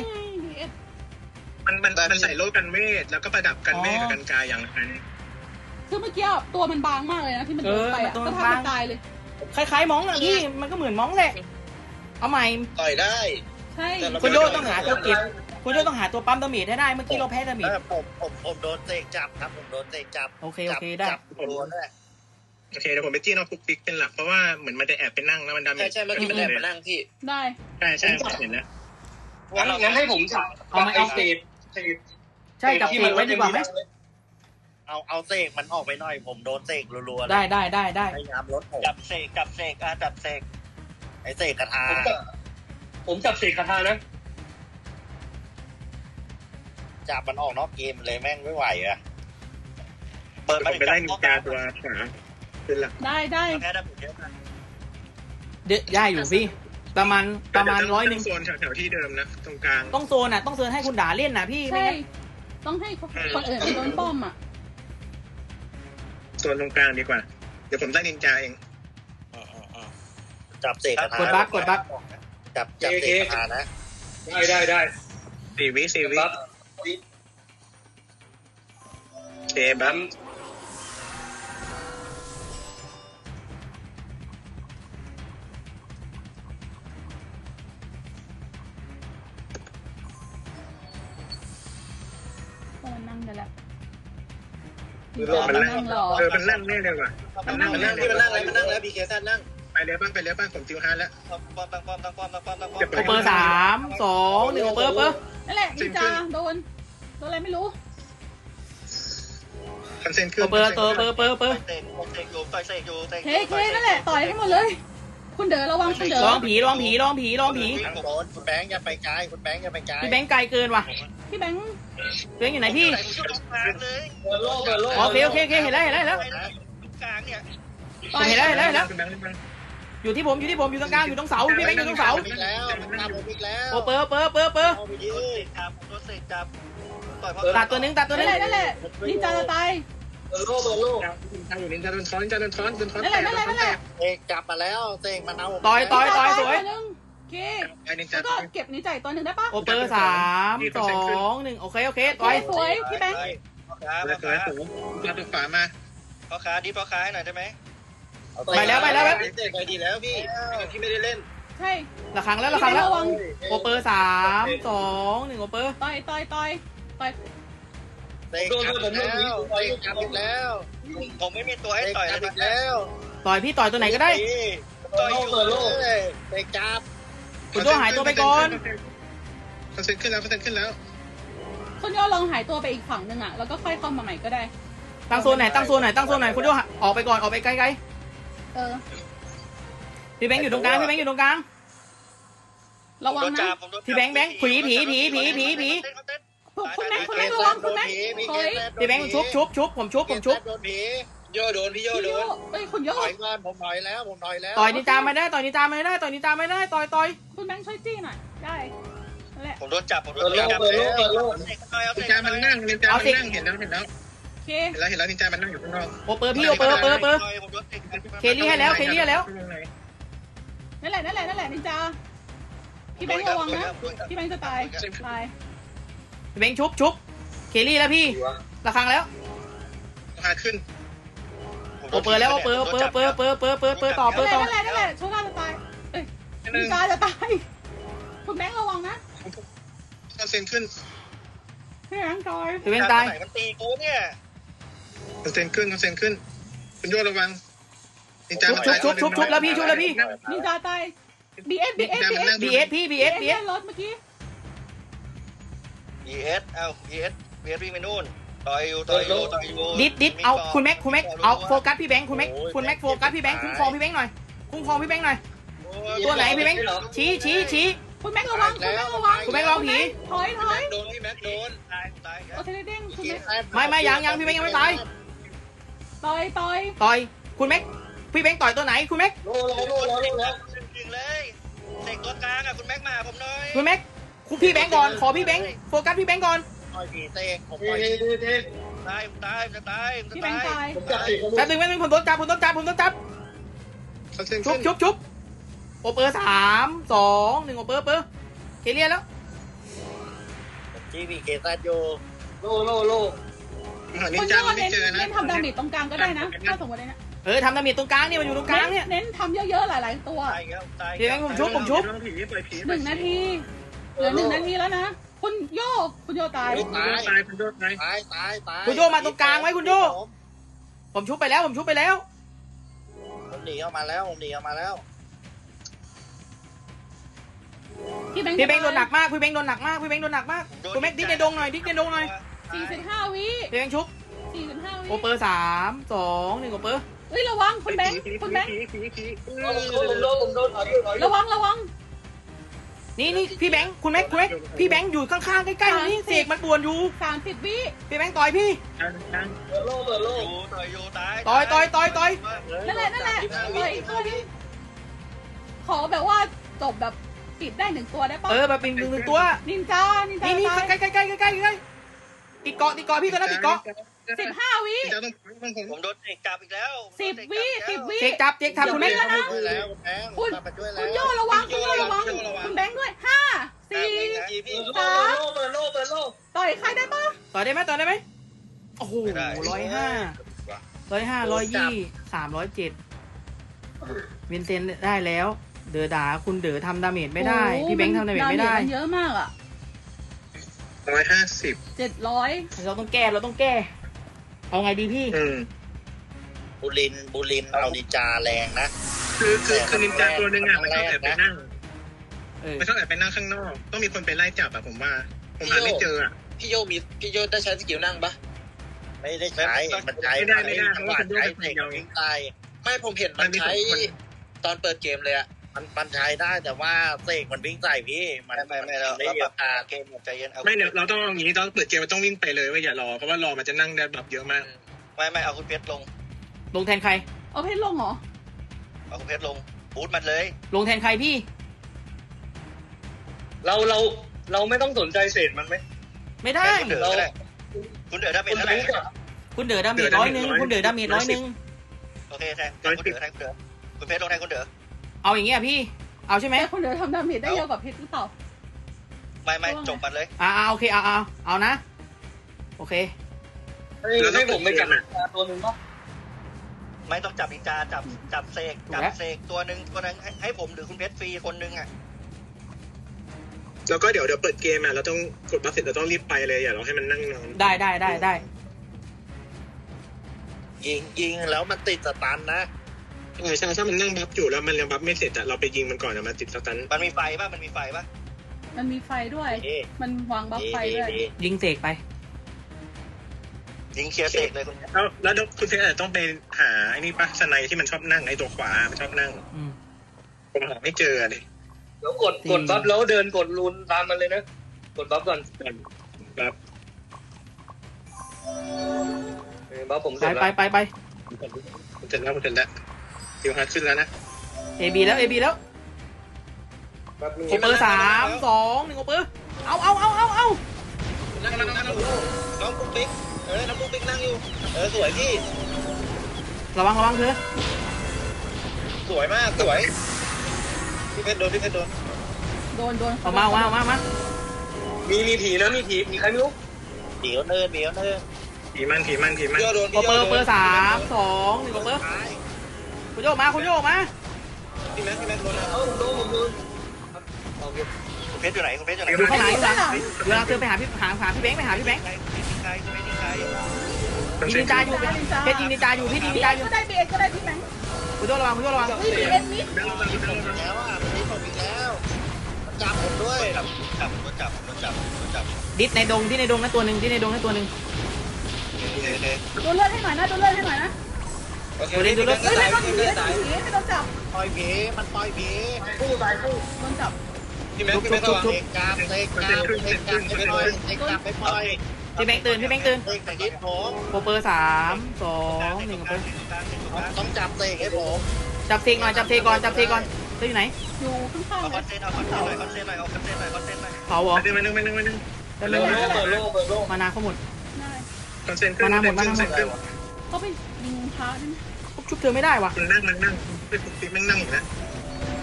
Speaker 6: มันมันมันใส่โล่กันเวทแล้วก็ประดับกันเวทกับกันกายอย่างนั้น
Speaker 1: คือเมื่อกี้ตัวมันบางมากเลยนะที่มันโดนไปอะ
Speaker 4: เออมันตัว
Speaker 1: ก็
Speaker 4: มัน
Speaker 1: ทำ
Speaker 4: บาง
Speaker 1: มันตายเลย
Speaker 4: คล้ายๆมองอะพี่มันก็เหมือนมองแหละ เอาใหม่
Speaker 5: ต่อยได้
Speaker 1: ใช่
Speaker 4: คุณโยต้องหาตัวเก็บคุณโยต้องหาตัวปั๊มดาเมจให้ได้เมื่อกี้เราแพ้ดาเมจ
Speaker 3: เออผมผมผมโดนเตะจับครับผมโดนเตะจับ
Speaker 4: โอเคโอเคได้
Speaker 3: จับโดนด้วย
Speaker 6: โอเคเดี๋ยวผมไปจี้น้องปุ๊กปิ๊กเป็นหลักเพราะว่าเหมือนมันจะแอบไปนั่งแล้วมันดาเม
Speaker 5: ใช่
Speaker 6: จ
Speaker 5: ใช่เมื่อกี้มันแอบมานั่งที่
Speaker 1: ได้
Speaker 6: ใช่ใช่เห็นแล้ว
Speaker 5: งั้นงั้นให้ผมจับ
Speaker 4: เอาไหมเอา
Speaker 5: เศษ
Speaker 4: ใช่จับเสกไว้ดีกว่าไหม
Speaker 3: เอาเอาเสกมันออกไปหน่อย ผมโดนเสกรัวๆเลย
Speaker 4: ได้ได้ได้ได้
Speaker 3: พยายามลดผม
Speaker 2: จับเสกจับเสกอะจับเสก
Speaker 3: ไอ้เสกกระทา
Speaker 5: ผมจับผมจับเศษคาถานะ
Speaker 3: จับมันออกนอกเกมเลยแม่งไม่ไหวอะ
Speaker 2: เปิด
Speaker 6: ผ
Speaker 2: มาม
Speaker 6: ไปไล่นินจาตัวขวาขึ้นละ
Speaker 1: ได้ได้
Speaker 2: แพ้ได้ผมเยอะนะ
Speaker 4: เดะย่ายอยู่พี่ ประมาณประมาณร้อยหนึ่ง
Speaker 6: โซนแถวๆที่เดิมนะตรงกลาง
Speaker 4: ต้องโซนอะ ต้องโซนให้คุณด่าเล่นนะพี่ไม่
Speaker 1: ใช่
Speaker 4: งั้น
Speaker 1: ต้องให้คนอื่นไปโดนป้อมอะ
Speaker 6: โซนตรงกลางดีกว่า เดี๋ยวผมได้นินจาเอง
Speaker 3: จับเสกคาถาก
Speaker 4: ดบัฟกดบัฟ
Speaker 3: จับจับเสกคาถานะ
Speaker 5: ได้ได้ได้
Speaker 6: สี่วิสี่วิ
Speaker 5: ครับ
Speaker 6: เคบัฟ
Speaker 1: ต้องม กันแล้ว
Speaker 6: คือลมมันนั่ง
Speaker 1: รอ
Speaker 6: เออมันนั่งแน่เลยว่ะมันนั่ง
Speaker 3: มั
Speaker 6: มันน
Speaker 3: นั่
Speaker 6: นั่
Speaker 3: ง
Speaker 6: ง
Speaker 3: ที่
Speaker 6: ที่
Speaker 3: มัมันนนั่นั่
Speaker 6: ง
Speaker 3: ง
Speaker 6: เล
Speaker 3: เลยยมันนนั่ง
Speaker 6: มันั่ง
Speaker 3: แล้วบีเคซันนั่ง
Speaker 6: ไปเลยบ้างไปเลยบ้างผมติวฮาร์ดแล้ว
Speaker 2: ตั้งป้อมตั้งป้อมตั้งป้อมตั้งป้อมตั้งป้อม
Speaker 6: เดี๋ยว
Speaker 4: โอเปอร์สามสองหนึ่งโอเปอร์โอเปอร์
Speaker 1: นั่นแหละนินจาโดนโดนอะไรไม่รู้
Speaker 6: คอนเซนขึ้น
Speaker 4: โอเปอร์ตัวโอเปอร์โอเปอร์โอเปอร์
Speaker 2: เตะเตะอยู่ต่อยเตะอยู่เตะ
Speaker 1: เคเคนั่นแหละต่อยให้หมดเลยคุณเด๋อระวังคุณเด๋อ
Speaker 4: ลองผีลองผีลองผีลองผี
Speaker 3: โดนคุณแบงค์อย่าไปไกลคุณแบงค์อย่าไปไกล
Speaker 4: พี่แบงค์ไกลเกินว่ะ
Speaker 1: พี่แบงค์
Speaker 4: พี่แบงค์อยู่ไหนพี่
Speaker 2: ใส่ผมอยู่ตรงกลางเลย
Speaker 5: เปิดโลกเปิดโลก
Speaker 4: อ๋อโอเคโอเคโอเคเห็นแล้วเห็นแล้วเห็นแล้ว
Speaker 2: ตรงกลางเนี่ย
Speaker 1: ต่อย
Speaker 4: เห็นแล้วเห็นแล้วเห็นแล้ว
Speaker 6: คุณแบงค์คุณแบงค์
Speaker 4: อยู่ที่ผมอยู่ที่ผมอยู่ตรงกลางอยู่ตรงเสาพี่แบงค์อยู่ตรงเสา
Speaker 3: อีกแล้วมันตามผมอีกแล้ว
Speaker 4: โอเปอร์โอเปอร์โอเปอร์โอเปอร์
Speaker 3: เอาไป
Speaker 2: โด
Speaker 3: ยื
Speaker 2: น
Speaker 3: ด
Speaker 2: เตะจับโดนเตะจับต่อยเพราะ
Speaker 4: ตัดตัวหนึงตัดตัวหนึ
Speaker 1: นั่น
Speaker 4: ง
Speaker 1: แหละนั่นแหละนินจาจะตาย
Speaker 5: เปิดโลกเปิดโลก
Speaker 6: ทางอยู่นินจาโดนท้อนนินจาโดนท้อนโดนท้อน
Speaker 1: นั่นแหละนั่นแหละนั่นแหละ
Speaker 3: เสกกลับมาแล้วเสกมันเอาผม
Speaker 4: ต่อยต่อยต่อยสวย
Speaker 1: ตัวหนึ่ง โอเค
Speaker 6: ไอ้นินจา
Speaker 1: แล้วก็เก็บนินจาอีกตัวหนึ่งได้ปะ
Speaker 4: โอเปอร์สามสองหนึ่งโอเคโอเคต่อย
Speaker 1: สวยพี่แบงค์
Speaker 2: พ่อค้า
Speaker 6: เลย
Speaker 2: พ่อ
Speaker 6: สวย
Speaker 2: ค้า
Speaker 6: สวยจาตัวขวามา
Speaker 2: พ่อค้าดิพ่อค้าให้หน่อยได้ไหม
Speaker 4: ไปแล้วไปแล้วไป
Speaker 3: เสกไปดีแล้วพี่พี่ไม่ได้เล่น
Speaker 1: ใช่
Speaker 4: ละครั้งแล้วละครั้งแล้ว
Speaker 1: ระวัง
Speaker 4: โอเปอร์สามสองหนึ่งโอเปอร์
Speaker 1: ต่อยต่อยต่อยต่อย
Speaker 3: เสกกลับอีกแล้วเสกกลับอีกแล้ว
Speaker 2: ผมไม่มีตัว
Speaker 3: เส
Speaker 2: ให้
Speaker 3: ก
Speaker 2: ต่อย
Speaker 3: กลับ
Speaker 2: นะ
Speaker 3: อีกแล้ว
Speaker 4: ต่อยพี่ต่อยตัวไหนก็ได้
Speaker 2: ต่อยอยู่
Speaker 5: เปิดโลก
Speaker 3: เสกจับ
Speaker 4: คุณโจ้หายตัวไปก่อน
Speaker 6: คอนเซนขึ้นแล้วคอนเซนขึ้นแล้ว
Speaker 1: คุณโยลองหายตัวไปอีกฝั่งหนึ่งอะแล้วก็ค่อยเข้ามาใหม่ก็ได้
Speaker 4: ตั้งโซนไหนตั้งโซนไหนตั้งโซนไหนคุณโจ้ออกไปก่อนออกไปไกล
Speaker 1: เออ
Speaker 4: ๆพี่แบงค์อยู่ตรงกลางพี่แบงค์อยู่ตรงกลาง
Speaker 1: ระวังนะ
Speaker 4: พี่แบงค์แบงค์ผีผีผีผีผีผี
Speaker 1: คุณแบงค์คุณ
Speaker 3: เค
Speaker 1: แบงค์ระ
Speaker 3: ซั
Speaker 1: วัง
Speaker 3: นโด
Speaker 1: คุณ
Speaker 3: น
Speaker 1: แบงค์
Speaker 3: ผีพี่
Speaker 1: ถ
Speaker 3: เค
Speaker 1: อย
Speaker 3: ซัน
Speaker 4: พี่แบงค์ชุบชุบชุบผมชุบผมชุบ
Speaker 3: โดนผี
Speaker 5: โยโดนพี่โย
Speaker 1: พี่
Speaker 5: โด
Speaker 1: โย
Speaker 5: น
Speaker 1: เอ้ยคุณโย
Speaker 3: ต่อยก่อนผมต่อยแล้วผมต่อยแล้ว
Speaker 4: ต่อยนินจาไม่ได้ต่อยนินจาไม่ได้ต่อยนินจาไม่ได้ต่อยต่อย
Speaker 1: คุณแบงค์ช่วยจี้หน่อยได้นั่นแหละ
Speaker 2: ผมโดนจับผมโด
Speaker 5: เปิ
Speaker 2: น
Speaker 5: ดโลก
Speaker 2: จับ
Speaker 5: เปิดโลกเปิดโลก
Speaker 6: นินจามันนั่งนินจามันนั่งเห็นแล้วเห็นแล้ว
Speaker 1: โอเค
Speaker 6: เห็นแล้วเห็นแล้วนินจามันนั่งอยู่ข้างนอก
Speaker 4: โอเปอร์พี่โอเปอร์โอเปอร์โอเปอร์เคลี่ให้แล้วเคลี่ให้แล้ว
Speaker 1: นั่นแหละนั่นแหละนั่นแหละนินจาพี่แบงค์ระวังนะพี่แบงค์จะตายตาย
Speaker 4: พี่แบงค์ชุบชุบเคลี่แล้วพี่ละครั้งแล้ว
Speaker 6: พาขึ้น
Speaker 4: โอเปอร์แล้วโอเปอร์โอเปอร์โอเปอร์โอเปอร์โอเปอร์โอเปอร์โอเปอร์ต่อโอเปอ
Speaker 1: นั่
Speaker 4: ร์
Speaker 1: นแห
Speaker 4: ต่อ
Speaker 1: ละนั่นแหละนั่นแหละโชว์หน้าจะตายเอ้ยนินจาจะตายคุณแบงค์ระวังนะ
Speaker 6: คอนเซนขึ้น
Speaker 1: พี่แบงค์ตาย
Speaker 4: พี่แบงค์ตาย
Speaker 2: มันตีกูเนี่ย
Speaker 6: คอนเซนขึ้นคอนเซนขึ้น คุณโยระวังนินจา
Speaker 4: ชุบชุบชุบชุบชุบแล้วพี่ชุบแล้วพี่
Speaker 1: นินจาตาย BS BS BS
Speaker 4: บีเอสพี่บีเอสบีเอส
Speaker 1: รถเมื่อกี้
Speaker 2: BS เอ้า BS BS วิ่งไปนู่น ต่อยอยู่ต่อยอยู่ต่อยอยู่
Speaker 4: ดิดดิดเอาคุณแม็กคุณแม็กเอาโฟกัสพี่แบงค์คุณแม็กคุณแม็กโฟกัสพี่แบงค์คุ้มครองพี่แบงค์หน่อยคุ้มครองพี่แบงค์หน่อยตัวไหนพี่แบงค์ชี้ชี้ชี้
Speaker 1: คุณแม็กระวังคุณแม็กระวัง
Speaker 4: คุณแม็กระวังผี
Speaker 1: ถอยถอย
Speaker 5: โดนพี่แม็กโดน
Speaker 2: ตายตาย
Speaker 1: โอเทเลเด้งคุณแม็ก
Speaker 4: ไม่ไม่ยังยังพี่แบงค์ยังไม่ตาย
Speaker 1: ต่อยต่อย
Speaker 4: ต่อยคุณแม็กพี่แบงค์ต่อยตัวไหนคุณแม็ก
Speaker 5: โลแล้วโลแล้วโลแล้ว
Speaker 2: ยิงเลยเตะตัวกลางอะคุณแม็กมาผมหน่อย
Speaker 4: คุณแม็กคุณพี่แบงค์ก่อนขอพี่แบงค์โฟกัสพี่แบงค์ก่อน
Speaker 3: ต่อยผีเสกผมต่อย
Speaker 5: เท่เท่
Speaker 2: ตายตายจะตายจะ
Speaker 1: พี่แบง
Speaker 2: ตาย
Speaker 1: ค์ตาย
Speaker 5: ผมจับติดผม
Speaker 4: แป๊บนึงแป๊บนึงผมต้องจับผมต้องจับผมต้องจับชุบชุบชุบโอเปอร์สามสองหนึ่งโอเปอร์โอเปอร์เคลียร์แล้ว
Speaker 3: จีบีเคซันอยู่
Speaker 5: โลโลโล
Speaker 6: หานิ
Speaker 1: คุ
Speaker 6: น
Speaker 1: ณ
Speaker 6: จา
Speaker 1: โย
Speaker 6: มันไม่
Speaker 1: เน้น
Speaker 6: เจอนะ
Speaker 1: เน้นทำดาเมจตรงกลางก็ได้นะถ้าสมมติเลยนะ
Speaker 4: เออทำดาเมจตรงกลางเนี่ยมันอยู่ตรงกลางเนี่ย
Speaker 1: เน้นทำเยอะๆหลาย ๆ ตัว
Speaker 2: ตายแล้วตาย
Speaker 4: พี่แบงค์ผมชุบผมชุบ
Speaker 6: ผีปล่อยผี
Speaker 1: หนึ่งนาทีเหลือหนึ่งนาทีแล้วนะ คุณโยคุณโยตาย
Speaker 6: ตายตายคุณโยตาย
Speaker 3: ตายตายตาย
Speaker 4: คุณโยมาตรงกลางไว้คุณโย ผมชุบไปแล้ว ผมชุบไปแล้ว
Speaker 3: ผมหนีออกมาแล้วผมหนีออกมาแล้ว
Speaker 1: พี่แบงค์
Speaker 4: พี่แบงค์โดนหนักมากพี่แบงค์โดนหนักมากพี่แบงค์โดนหนักมากคุณแม็กดิ๊กในดงหน่อยดิ๊กในดงหน่อย
Speaker 1: สี่สิบห้าวิ
Speaker 4: พี่แบงค์ชุบ
Speaker 1: สี่สิบห้าวิ
Speaker 4: โอเปอร์สามสองหนึ่งโอเปอร์
Speaker 1: เฮ้ยระวังคุณแบงค์คุณแบงค์
Speaker 6: ผีผีผี
Speaker 5: ผมโดนผมโดนผมโดนถอยอยู่ถอยอยู่
Speaker 1: ระวังระวัง
Speaker 4: นี่นี่พี่แบงค์คุณแม็กคุณแม็กพี่แบงค์อยู่ข้างๆใกล้ๆนี่เสกมันปวนอยู่
Speaker 1: สามสิบวิ
Speaker 4: พี่แบงค์ต่อยพี่
Speaker 5: เปิดโลกเปิดโลก
Speaker 2: อยู่ต่อยอยู่ตาย
Speaker 4: ต่อยต่อยต่อยต่อย
Speaker 1: นั่นแหละนั่นแหละต่อยต่อยขอแบบว่าจบแบบปิดได้หนึ่งตัวได้ปะ
Speaker 4: เออแบบเป็นหนึ่งหนึ่งตัว
Speaker 1: นินจานินจา
Speaker 4: นี่นี่
Speaker 1: ตาย
Speaker 4: ใกล้ใกล้ใกล้ใกล้ใกล้ใกล้ติดเกาะติดเกาะพี่ตัวนั้นติดเกาะ
Speaker 1: สิบห้าวิ
Speaker 6: จะต้องต้องผม
Speaker 2: ผมโดนเด็กจับอีกแล้ว
Speaker 1: สิบวิสิบวิ
Speaker 4: เสกจับเสกจับคุณแม็ก
Speaker 3: ช่วยแล้วคุณแบงค์
Speaker 1: คุณ
Speaker 3: มาไปช่วยแล้
Speaker 1: คุ
Speaker 3: ว
Speaker 1: ณโยระวังคุณโยระวังคุณแบงค์ด้วยห้าสี่
Speaker 5: เปิดโลกเปิดโลกเปิดโลก
Speaker 1: ต่อยใครได้ปะ
Speaker 4: ต่อยได้ไหมต่อยได้ไหมโอ้โหร้อยห้าร้อยห้าร้อยยี่สามร้อยเจ็ดวินเซนได้แล้ว เดอดาคุณเดอทำดาเมจไม่ได้
Speaker 1: โอ้โห
Speaker 4: พี่แบงค์ทำดาเมจไม่ได้
Speaker 1: นเยอะมากอะ
Speaker 6: ร้อยห้าสิบ
Speaker 1: เจ็ดร้อย
Speaker 4: เราต้องแก้เราต้องแก้ เอาไงดีพี่
Speaker 6: อืม
Speaker 3: บุรินทร์บุรินทร์เอานินจาแรงนะ
Speaker 6: คือคือคือนินจาตัวหนึ่งอะมันชอบแอบไปนั่ง
Speaker 4: เออ
Speaker 6: มันชอบแอบไปนั่งข้างนอก ต้องมีคนไปไล่จับอะผมว่า ผมหาไม่เจออะ
Speaker 8: พี่โยมีพี่โยได้ใช้สกิลนั่งปะ
Speaker 3: ไม่ได้ใช้มันใช้
Speaker 6: ไม่ได้ไม่ได้
Speaker 3: จังหวะ
Speaker 6: เพราะว่า
Speaker 3: ใช้
Speaker 6: เป็น
Speaker 3: เสก
Speaker 6: เดียว
Speaker 3: วิ่งตาย
Speaker 8: ไม่ผมเห็นมันใช้ตอนเปิดเกมเลยอะ
Speaker 3: มันมันใช้ได้แต่ว่าเสกมันวิ่งใส่พี่ มัน
Speaker 2: ไม่ไม่ไม่เรา
Speaker 3: ไม่
Speaker 2: เรา
Speaker 3: เย
Speaker 2: ปรั
Speaker 3: อะ
Speaker 2: บ
Speaker 3: ตา
Speaker 2: เกมใจเย็นเอา
Speaker 6: ไม่เนี่ยเราต้องอย่างนี้ต้องเปิดเกมมันต้องวิ่งไปเลยว่าอย่ารอเพราะว่ารอมันจะนั่งได้แบบเยอะมาก
Speaker 2: ไม่ไม่เอาคุณเพชรลง
Speaker 4: ลงแทนใคร
Speaker 1: เอาเพชรลงเหรอ
Speaker 2: เอาคุณเพชรลงบูทมันเลย
Speaker 4: ลงแทนใครพี่
Speaker 5: เราเราเราไม่ต้องสนใจเศษมันไหม
Speaker 4: ไม่ได้
Speaker 2: คุณเด๋อก็ได้คุณเด๋อถ้าเป็น
Speaker 5: คุณ
Speaker 2: เท่า
Speaker 5: แบ
Speaker 2: ไหร่
Speaker 5: งค์อะ
Speaker 4: คุณเดอดาเมจร้อยหนึ่งคุณเดอดาเมจร้อยหนึ่ง
Speaker 2: โอเคแทนแทนคุณเด๋อแทนคุณเด๋อคุณเพชรลงแทนคุณเด๋อ
Speaker 4: เอาอย่างเงี้ยพี่ เอาใช่ไหม
Speaker 1: แต่คนเดียวทำดาเมจได้เยอะกว่าเพชรหรือเปล่า
Speaker 2: ไม่ไม่จบมันเลย
Speaker 4: อ่าโอเคเอาเอาเอานะ โอเค
Speaker 5: ให้ให้ผมไปจับตัวหนึ่งปะ
Speaker 2: ไม่ต้องจับนินจาจับจับเสกจับเสกตัวหนึ่งตัวหนึงให้ให้ผมหรือคุณเพชรฟรีคนหนึงอะ
Speaker 6: แล้วก็เดี๋ยวเดี๋ยวเปิดเกมอะเราต้องกดบัฟเสร็จเราต้องรีบไปเลยอย่าเราให้มันนั่งนอน
Speaker 4: ได้ได้ได้ได้
Speaker 3: ยิงยิงแล้วมันติดสตันนะ
Speaker 6: เออใช่ถ้ามันนั่งบัฟอยู่แล้วมันยังบัฟไม่เสร็จอะเราไปยิงมันก่อนอะมันติดสตัน
Speaker 2: มันมีไฟป่ะมันมีไฟป่ะ
Speaker 1: มันมีไฟด้วย
Speaker 3: ดี
Speaker 1: มันวางบัฟ
Speaker 3: ดี
Speaker 1: ไฟ
Speaker 3: ดี
Speaker 1: ด้วย
Speaker 3: ดี
Speaker 4: ยิงเสกไป
Speaker 2: ยิงเคลียร์เสกเลยคุณเพชร
Speaker 6: แล้วแล้วคุณเซนอาจจะต้องไปหาไอ้นี่ปะสไนที่มันชอบนั่งไอ้ตัวขวามันชอบนั่ง
Speaker 4: อืม
Speaker 6: ผมหาไม่เจอเลย
Speaker 5: เดี๋ยวกดกดบัฟแล้วเดินกดรูนตามมันเลยนะกดบัฟก่อน
Speaker 6: แบบ
Speaker 5: เออบัฟผมเส
Speaker 4: ไป
Speaker 5: ร็จ
Speaker 4: ไป
Speaker 5: แล้ว
Speaker 4: ไปไป
Speaker 6: ผมเสร็จแล้วผมเสร็จแล้ว คิวฮาร์ดขึ้นแล้วนะ
Speaker 4: เอบีแล้วเอบีแล้ว
Speaker 5: แป๊บนึง
Speaker 4: โอเปอร์สามสองหนึ่งโอเปอร์เอาเอาเอาเอาเอา
Speaker 2: นั่งนั่งนั่งน้องปุ๊กปิ๊กเออน้องปุ๊กปิ๊กนั่งอยู่ เออสวยพี่
Speaker 4: ระวังระวังเธอ
Speaker 2: สวยมากสวย พี่เพชรโดนพี่เพชรโดน
Speaker 1: โดนโดน
Speaker 4: เอามาเอามาเอามาเอามา
Speaker 5: มีมีผีนะมีผีมีใครไม่รู้
Speaker 3: เดี๋ยวเนินเดี๋ยวเนิน
Speaker 6: ผีมันผีมันผีมัน
Speaker 2: พี่โดน
Speaker 4: โอเปอร์โอเปอร์สามสองหนึ่งโอเปอร์
Speaker 3: ตาย
Speaker 4: คุณโยกมาคุณโยกมา
Speaker 2: พี่แม็กพี่แม็กโดน
Speaker 5: เอ้าโดนผมโดนโอเค
Speaker 2: คุณเพชรอยู่ไหนคุณเพชรอยู่ไหน
Speaker 4: อยู่ข้างหลังอยู่ข้างหลังเวลาเธอไปหาพี่หาหาพี่แบงค์ไปหาพี่แบงค์ยิงนินจาอยู่เพชรยิงนินจาอยู่พี่ยิงนินจาอยู่
Speaker 1: ก็ได้เบียก็ได้พี่แบงค์
Speaker 4: คุณโยกระวังคุณโยกระวัง
Speaker 1: เฮ้ยบีเอ็นมิด
Speaker 3: แล้วอะมันนี่ผมอีกแล้วจับผมด้วย
Speaker 2: จับจับจับจับดนจับ
Speaker 4: ดิสในดงที่ในดงนั่นตัวหนึ่งที่ในดงนั่นตัวหนึ่ง
Speaker 2: โด
Speaker 1: นเลือดให้หน่อยนะโดนเลือดให้หน่อยนะ
Speaker 4: ตัวนี้ตัวนี้
Speaker 1: เฮ้ยไม่ต้องหนีไม่ต้องหนีไม่ต้องจับ
Speaker 3: ปล่อยผีมันปล่อยผี
Speaker 5: คู่ตายคู่
Speaker 1: โดนจับ
Speaker 2: พี่แม็กพี่แม็กระวัง
Speaker 3: เสกกามเสกกามเสกกามไม่ปล่อยเสกกามไม่ปล่อย
Speaker 4: พี่แบงค์ตื่นพี่แบงค์ตื่น
Speaker 3: เสกแต่ยิดผม
Speaker 4: โอเปอร์สามสองหนึ่งโอเปอร์
Speaker 3: ต้องจับเสกให้ผม
Speaker 4: จับเซกหน่อยจับเซกก่อนจับเซกก่อนเธออยู่ไหน
Speaker 1: อยู่ข้าง
Speaker 2: เอา
Speaker 1: ๆ
Speaker 2: ค
Speaker 1: เล
Speaker 2: อน
Speaker 1: ย
Speaker 2: เทนต์เอาคอนเทนต์หน่อยคอนเทนต์หน่อยเอาคอนเทนต์หน่อยคอนเทนต์หน่อย
Speaker 4: เผาเหรอ
Speaker 6: มาดึงมาดึงมาดึงมาดึง
Speaker 4: แต่
Speaker 5: เปิ
Speaker 4: ไม่
Speaker 5: ด
Speaker 4: เป็น
Speaker 5: โล
Speaker 4: ไร
Speaker 5: กเปิดโลกเปิดโลก
Speaker 4: มานาเขาหมด
Speaker 1: ได้
Speaker 6: คอนเซนขึ้น
Speaker 4: มาหน้าหมดมาหน้าหมด
Speaker 6: ขึ้น
Speaker 1: เขาไปยิงพระนี่
Speaker 4: ชุ บเธอไม่ได้ว่ะ
Speaker 6: มันนั่งมันนั่งไอ้ปุ๊กปิ๊กมันนั่งอีกแล้ว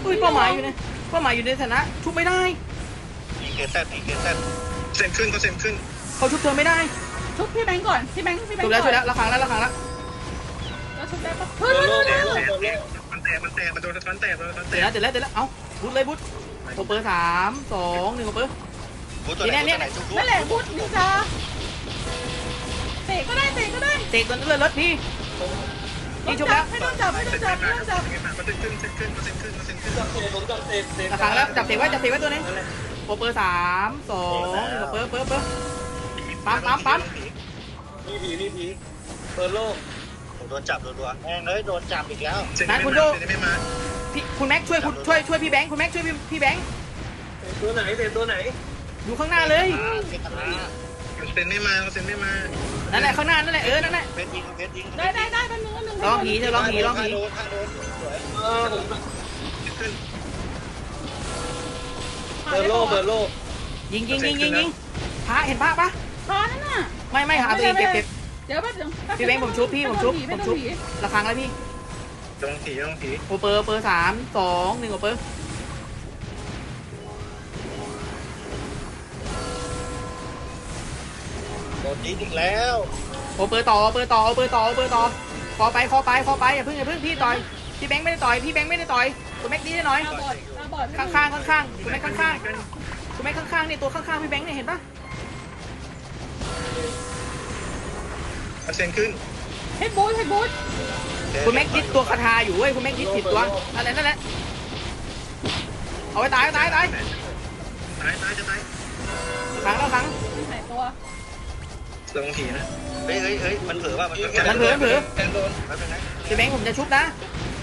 Speaker 4: อุ้ยเป้าหมายอยู่ในเป้าหมายอยู่ในฐานะชุบไม่ได้
Speaker 2: อีเกสแซดอีเกสแซด
Speaker 6: เซนขึ้นก็เซนขึ้น
Speaker 4: เขาชุบเธอไม่ได้
Speaker 1: ชุบพี่แบงค์ก่อนพี่แบงค์พี่แบง
Speaker 4: ชุ
Speaker 1: ค์
Speaker 4: บแล้วชุบ
Speaker 1: ก่
Speaker 4: แล้
Speaker 1: อน
Speaker 4: วละครั้งแล้วละครั้งแล้ว
Speaker 1: แล้วชุบได้ปะเฮ้ย
Speaker 5: เปิดโล
Speaker 1: เฮ้ย
Speaker 5: ก
Speaker 1: เฮ้ย
Speaker 5: เปิด
Speaker 1: เฮ้ย
Speaker 5: โลกเปิดโลก
Speaker 6: มันแตกมันแตกมันโดนสะท้อนแตกโดนสะท้อนแต
Speaker 4: เสร็จ
Speaker 6: ก
Speaker 4: แล้วเสร็จแล้วเสร็จแล้วเอ้าบุดเลยบุดโอเปอร์สามสองหนึ่งโอเปอร์
Speaker 2: บูตัวไหนตัวไหนชุบ
Speaker 1: นั่นแหละพูดนินจาเตะก็ได้เตะก็ได้
Speaker 4: เตะตัวเลือดรถพี่ พี่ชุบแล้ว
Speaker 1: ไม่ต้องจับไม่ต้องจับไม่ต้องจับ
Speaker 6: มันเซนขึ้นเซนขึ้นเซนขึ้นเซนขึ้น
Speaker 5: จับเศษผมจับเศษเศษ
Speaker 4: ละครั้งแล้วจับเตะไว้จับเตะไว้ตัวนึงโอเปอร์สามสองหนึ่งโอเปอร์เปอร์เปอร์ปั๊มปั๊มปั๊ม
Speaker 5: มีผีมีผีเปิดโลก
Speaker 2: โดนจับรัว
Speaker 3: แม่งเอ้ยโดนจับอีกแล้ว
Speaker 6: เซนไม่มาเซนไม่มา
Speaker 4: พี่คุณแม็กช่วยคุณช่วยช่วยพี่แบงค์คุณแม็กช่วยพี่พี่แบงค์
Speaker 5: ผตัวไหนเสร็จตัวไหน
Speaker 4: อยู่ข้างหน้าเลย
Speaker 6: เซนไม่มาเซนไม่มา
Speaker 4: นั่นแหละข้างหน้านั่นแหละเออนั่นแหละ
Speaker 2: เพชรยิงเพชรยิง
Speaker 1: ได้ได้ได้เป็นหนึ่งหนึ่ง
Speaker 4: ลองผีเธอลองผีลองผี
Speaker 3: โดนฆ่าโดนสวย
Speaker 5: เออผม
Speaker 6: ขึ้น
Speaker 5: เบอร์โลเบอร์โล
Speaker 4: ยิงยิงยิงยิงยิงพระเห็นพระปะ
Speaker 1: พอนั่นน่ะ
Speaker 4: ไม่ไม่หาตัวเองเก็บเก็บ
Speaker 1: เดี๋ยวแป๊บนึง
Speaker 4: พี่แบงค์ผมชุบพี่ผมชุบผมชุบระคังแล้วพี่
Speaker 6: ลงผีลงผี
Speaker 4: โอเปอร์เปอร์สามสองหนึ่งโอเปอร์
Speaker 3: โดนยิงอีกแล้ว
Speaker 4: โอเปอร์ต่อโอเปอร์ต่อโอเปอร์ต่อโอเปอร์ต่อคอไปคอไปคอไปอย่าเพิ่งอย่าเพิ่งพี่ต่อยพี่แบงค์ไม่ได้ต่อยพี่แบงค์ไม่ได้ต่อยตัวแม็กดีได้หน่อย
Speaker 1: ตาบอดตาบอด
Speaker 4: ข้างข้างข้างข้างๆตัวแม็กข้างข้างๆตัวแม็กข้างข้างๆเนี่ยตัวข้างข้างๆพี่แบงค์เนี่ยเห็นปะ
Speaker 6: เซนขึ้น
Speaker 1: เฮดบูทเฮดบูท
Speaker 4: คุณแม็กดิดตัวคาถาอยู่เว้ยคุณแม็กดิดผิดตัวนั่นแหละนั่นแหละเอาไปตายเอาตายเอาตาย
Speaker 6: ตายตายจะตาย
Speaker 4: ครั้งแล้วครั้ง
Speaker 1: หายตัว
Speaker 6: ลงผีนะ
Speaker 2: เฮ้ยเฮ้ยเฮ้ยมันเผลอว่ามันเผลอ
Speaker 4: มันเผลอมันเผลอ
Speaker 3: แทงโดน
Speaker 2: แป๊บนึงนะ
Speaker 4: พี่แบงค์ผมจะชุบนะ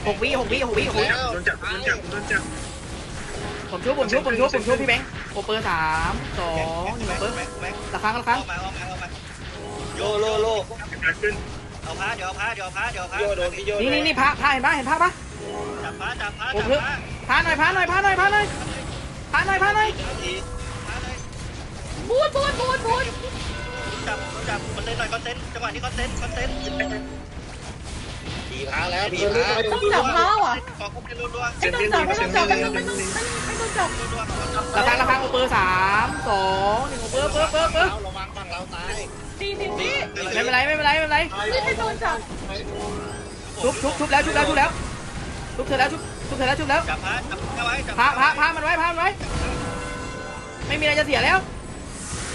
Speaker 4: หกวิหกวิหกวิหกวิ
Speaker 6: โดนจับโดนจับโดนจับ
Speaker 4: ผมชุบผมชุบผมชุบผมชุบพี่แบงค์โอเปอร์สามสองหนึ่งโอเปอร์
Speaker 2: แม็กแม็ก
Speaker 4: ละครั้งละครั้ง
Speaker 2: เอามาเอามาเอามา
Speaker 5: โลโลโล
Speaker 6: ขึ้น
Speaker 2: เอาพาเดี๋ยวเอาพาเดี๋ยวเอาพาเดี๋ยวเอาพา
Speaker 3: โยโดนพี่โย
Speaker 4: นี่นี่นี่พระพระเห็นปะเห็นพระปะ
Speaker 2: จับพาจับพา
Speaker 4: โอ้
Speaker 2: จับ
Speaker 4: เพื่อ
Speaker 2: พา
Speaker 4: พระหน่อยพระหน่อยพระหน่อยพระหน่อยพระหน่อยพระหน่อย
Speaker 2: พาเลย
Speaker 1: บูทบูท บูทบูท
Speaker 2: จับจับมันเลยหน่อยคอนเทนต์จังหวะนี้คอนเทนต์คอนเทนต์
Speaker 3: ผีพาแล้วผีพา
Speaker 1: ต้องจับเท้าอะ
Speaker 2: ขอคอมเมนต์รัวๆ
Speaker 1: ไม่ต้องจับไม่ต้องจับไม่ต้องไม่ต้องไม่ต้องจับ
Speaker 2: รัวๆขอจับ
Speaker 4: ละครั้งละครั้งโอเปอร์สามสองหนึ่งโอเปอร์เปอร์เปอร์เปอร์
Speaker 3: ระวังฝั่งเราตาย
Speaker 1: สี่สิบวิ
Speaker 4: ไม่เป็นไรไม่เป็นไรไม่เป็นไร
Speaker 1: ไม่ไม่โดนจับ
Speaker 4: ชุบชุบชุบแล้วชุบแล้วชุบแล้วชุบเสร็จแล้วชุบชุบเสร็จแล้วชุบแล้ว
Speaker 2: จับพาจับพาไว้จับ
Speaker 4: พระพระพระมันไว้พระมันไว้ ไม่มีอะไรจะเสียแล้ว